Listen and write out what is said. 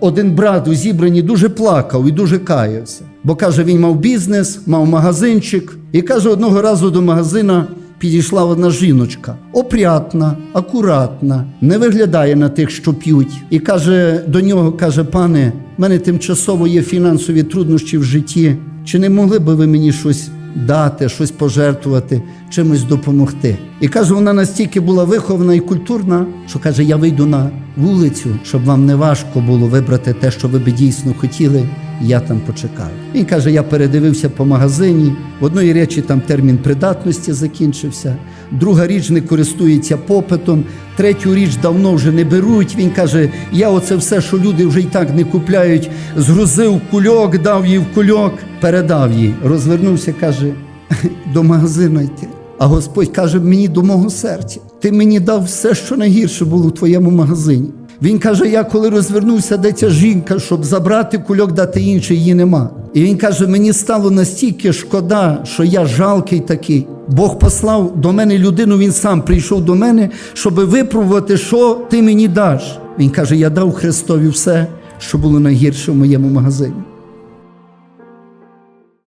Один брат у зібранні дуже плакав і дуже каявся. Бо каже, він мав бізнес, мав магазинчик. І каже, одного разу до магазина підійшла одна жіночка, опрятна, акуратна, не виглядає на тих, що п'ють. І каже до нього: каже, пане, в мене тимчасово є фінансові труднощі в житті. Чи не могли би ви мені щось дати, щось пожертвувати, чимось допомогти? І каже, вона настільки була вихована і культурна, що каже: я вийду на вулицю, щоб вам не важко було вибрати те, що ви би дійсно хотіли. Я там почекаю. Він каже: я передивився по магазині. В одної речі там термін придатності закінчився, друга річ не користується попитом, третю річ давно вже не беруть. Він каже: я оце все, що люди вже й так не купляють, згрузив кульок, дав їй в кульок, передав їй. Розвернувся, каже, до магазину йти. А Господь каже мені до мого серця: ти мені дав все, що найгірше було в твоєму магазині. Він каже: я коли розвернувся, де ця жінка, щоб забрати кульок, дати інший, її нема. І він каже: мені стало настільки шкода, що я жалкий такий. Бог послав до мене людину, він сам прийшов до мене, щоб випробувати, що ти мені даш. Він каже: я дав Христові все, що було найгірше в моєму магазині.